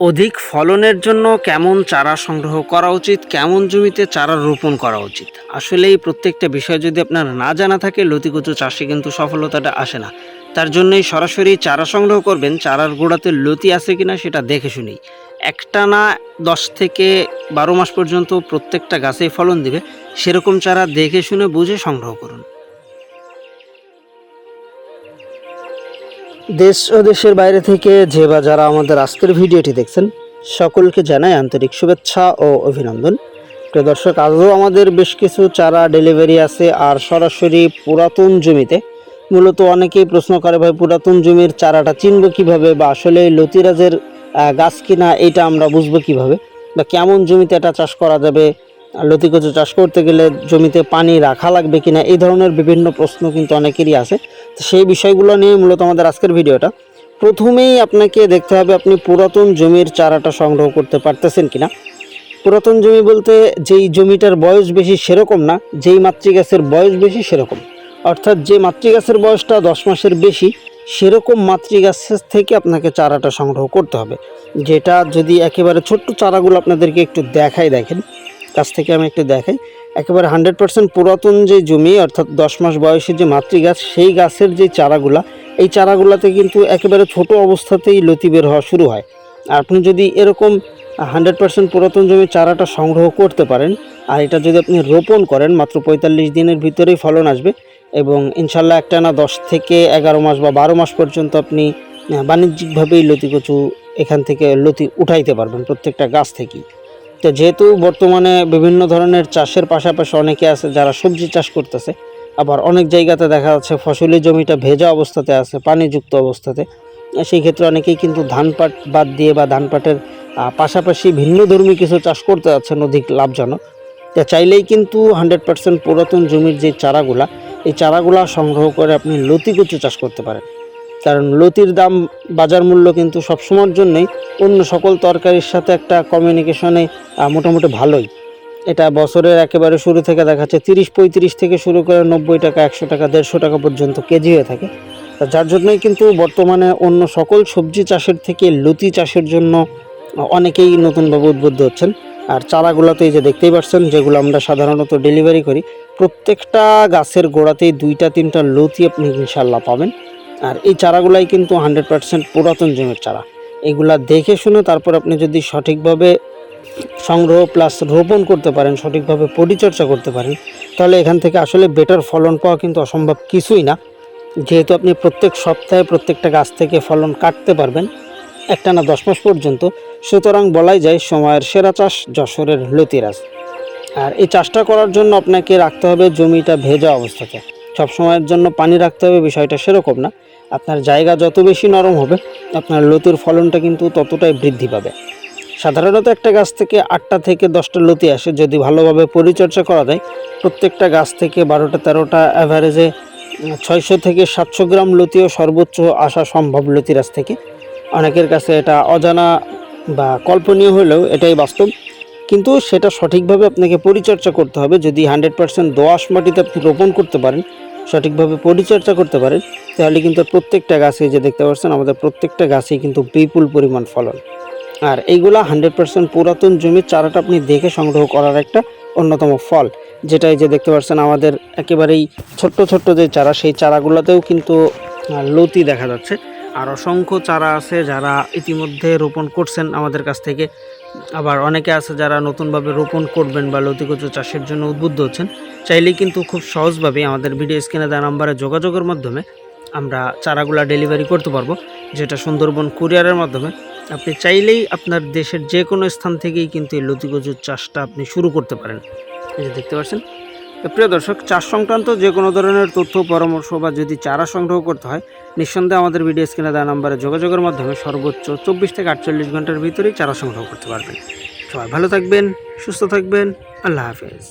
অধিক ফলনের জন্য কেমন চারা সংগ্রহ করা উচিত? কেমন জমিতে চারা রোপণ করা উচিত? আসলে এই প্রত্যেকটা বিষয় যদি আপনার না জানা থাকে লতিকুচু চাষে কিন্তু সফলতাটা আসে না। তার জন্যই সরাসরি চারা সংগ্রহ করবেন। চারার গোড়াতে লতি আছে কিনা সেটা দেখে শুনেই। একটা না দশ থেকে বারো মাস পর্যন্ত প্রত্যেকটা গাছেই ফলন দিবে। সেরকম চারা দেখে শুনে বুঝে সংগ্রহ করুন। দেশ ও দেশের বাইরে থেকে যে বা যারা আমাদের আজকের ভিডিওটি দেখছেন, সকলকে জানাই আন্তরিক শুভেচ্ছা ও অভিনন্দন। প্রিয় দর্শক, আজও আমাদের বেশ কিছু চারা ডেলিভারি আছে আর সরাসরি পুরাতন জমিতে। মূলত অনেকেই প্রশ্ন করে, ভাই, পুরাতন জমির চারাটা চিনব কীভাবে বা আসলে লতিরাজের গাছ কিনা, এটা আমরা বুঝব কীভাবে? বা কেমন জমিতে এটা চাষ করা যাবে? আর লতিকচু চাষ করতে গেলে জমিতে পানি রাখা লাগবে কিনা এই ধরনের বিভিন্ন প্রশ্ন কিন্তু অনেকেরই আছে। তো সেই বিষয়গুলো নিয়ে মূলত আমাদের আজকের ভিডিওটা। প্রথমেই আপনাকে দেখতে হবে আপনি পুরাতন জমির চারাটা সংগ্রহ করতে পারতেছেন কিনা। পুরাতন জমি বলতে যেই জমিটার বয়স বেশি সেরকম না, যেই মাতৃগাছের বয়স বেশি সেরকম। অর্থাৎ যে মাতৃগাছের বয়সটা দশ মাসের বেশি, সেরকম মাতৃগাছের থেকে আপনাকে চারাটা সংগ্রহ করতে হবে। যেটা যদি একেবারে ছোট্ট চারাগুলো আপনাদেরকে একটু দেখাই দেখেন। কাছ থেকে আমি একটু দেখাই। একেবারে হান্ড্রেড পার্সেন্ট পুরাতন যে জমি, অর্থাৎ দশ মাস বয়সের যে মাতৃগাছ, সেই গাছের যে চারাগুলা, এই চারাগুলাতে কিন্তু একেবারে ছোট অবস্থাতেই লতি বের হওয়া শুরু হয়। আপনি যদি এরকম হান্ড্রেড পার্সেন্ট পুরাতন জমির চারাটা সংগ্রহ করতে পারেন, আর এটা যদি আপনি রোপণ করেন, মাত্র পঁয়তাল্লিশ দিনের ভিতরেই ফলন আসবে এবং ইনশাল্লাহ একটা না দশ থেকে এগারো মাস বা বারো মাস পর্যন্ত আপনি বাণিজ্যিকভাবেই লতি কচু এখান থেকে লতি উঠাইতে পারবেন প্রত্যেকটা গাছ থেকেই। তো যেহেতু বর্তমানে বিভিন্ন ধরনের চাষের পাশাপাশি অনেকে আছে যারা সবজি চাষ করতেছে, আবার অনেক জায়গাতে দেখা যাচ্ছে ফসলি জমিটা ভেজা অবস্থাতে আছে, পানিযুক্ত অবস্থাতে। সেই ক্ষেত্রে অনেকেই কিন্তু ধান পাট বাদ দিয়ে বা ধান পাটের পাশাপাশি ভিন্ন ধর্মী কিছু চাষ করতে যাচ্ছেন অধিক লাভজনক। তা চাইলেই কিন্তু হান্ড্রেড পার্সেন্ট পুরাতন জমির যে চারাগুলা, এই চারাগুলা সংগ্রহ করে আপনি লতি কচু চাষ করতে পারেন। কারণ লতির দাম, বাজার মূল্য কিন্তু সবসময়ের জন্যই অন্য সকল তরকারির সাথে একটা কমিউনিকেশনে মোটামুটি ভালোই। এটা বছরের একেবারে শুরু থেকে দেখা যাচ্ছে তিরিশ, পঁয়ত্রিশ থেকে শুরু করে নব্বই টাকা, একশো টাকা, দেড়শো টাকা পর্যন্ত কেজি হয়ে থাকে। যার জন্যই কিন্তু বর্তমানে অন্য সকল সবজি চাষের থেকে লতি চাষের জন্য অনেকেই নতুনভাবে উদ্বুদ্ধ হচ্ছেন। আর চারাগুলোতে এই যে দেখতেই পাচ্ছেন, যেগুলো আমরা সাধারণত ডেলিভারি করি, প্রত্যেকটা গাছের গোড়াতেই দুইটা, তিনটা লতি আপনি ইনশাল্লাহ পাবেন। আর এই চারাগুলাই কিন্তু হান্ড্রেড পার্সেন্ট পুরাতন জমির চারা। এগুলা দেখে শুনে তারপর আপনি যদি সঠিকভাবে সংগ্রহ প্লাস রোপণ করতে পারেন, সঠিকভাবে পরিচর্যা করতে পারেন, তাহলে এখান থেকে আসলে বেটার ফলন পাওয়া কিন্তু অসম্ভব কিছুই না। যেহেতু আপনি প্রত্যেক সপ্তাহে প্রত্যেকটা গাছ থেকে ফলন কাটতে পারবেন, একটা না দশ মাস পর্যন্ত। সুতরাং বলাই যায় সময়ের সেরা চাষ যশোরের লতিরাজ। আর এই চাষটা করার জন্য আপনাকে রাখতে হবে জমিটা ভেজা অবস্থাতে। সব সময়ের জন্য পানি রাখতে হবে, বিষয়টা সেরকম না। আপনার জায়গা যত বেশি নরম হবে, আপনার লতির ফলনটা কিন্তু ততটাই বৃদ্ধি পাবে। সাধারণত একটা গাছ থেকে আটটা থেকে দশটা লতি আসে, যদি ভালোভাবে পরিচর্যা করা যায়। প্রত্যেকটা গাছ থেকে বারোটা তেরোটা অ্যাভারেজে ছয়শো থেকে সাতশো গ্রাম লতিও সর্বোচ্চ আসা সম্ভব লতি গাছ থেকে। অনেকের কাছে এটা অজানা বা কল্পনীয় হলেও এটাই বাস্তব। কিন্তু সেটা সঠিকভাবে আপনাকে পরিচর্যা করতে হবে। যদি হান্ড্রেড পার্সেন্ট দোআঁশ মাটিতে আপনি রোপণ করতে পারেন সঠিকভাবে পরিচর্যা করতে পারেন, তাহলে কিন্তু প্রত্যেকটা গাছে যে দেখতে পাচ্ছেন, আমাদের প্রত্যেকটা গাছেই কিন্তু বিপুল পরিমাণ ফলন। আর এইগুলা হান্ড্রেড পার্সেন্ট পুরাতন জমির চারাটা আপনি দেখে সংগ্রহ করার একটা অন্যতম ফল, যেটা এই যে দেখতে পাচ্ছেন, আমাদের একেবারেই ছোট্ট ছোট্ট যে চারা, সেই চারাগুলোতেও কিন্তু লতি দেখা যাচ্ছে। আর অসংখ্য চারা আছে যারা ইতিমধ্যে রোপণ করছেন আমাদের কাছ থেকে। আবার অনেকে আছে যারা নতুনভাবে রোপণ করবেন বা লতিকচু চাষের জন্য উদ্বুদ্ধ হচ্ছেন, চাইলেই কিন্তু খুব সহজভাবে আমাদের ভিডিও স্ক্রিনে দেওয়া নাম্বারে যোগাযোগের মাধ্যমে আমরা চারাগুলা ডেলিভারি করতে পারব, যেটা সুন্দরবন কুরিয়ারের মাধ্যমে। আপনি চাইলেই আপনার দেশের যে কোনো স্থান থেকেই কিন্তু এই লতিকচুর চাষটা আপনি শুরু করতে পারেন। এই যে দেখতে পাচ্ছেন প্রিয় দর্শক, চাষ সংক্রান্ত যে কোনো ধরনের তথ্য, পরামর্শ বা যদি চারা সংগ্রহ করতে হয়, নিঃসন্দেহে আমাদের ভিডিও স্ক্রিনে দেওয়া নাম্বারে যোগাযোগের মাধ্যমে সর্বোচ্চ চব্বিশ থেকে আটচল্লিশ ঘণ্টার ভিতরেই চারা সংগ্রহ করতে পারবেন। সবাই ভালো থাকবেন, সুস্থ থাকবেন, আল্লাহ হাফেজ।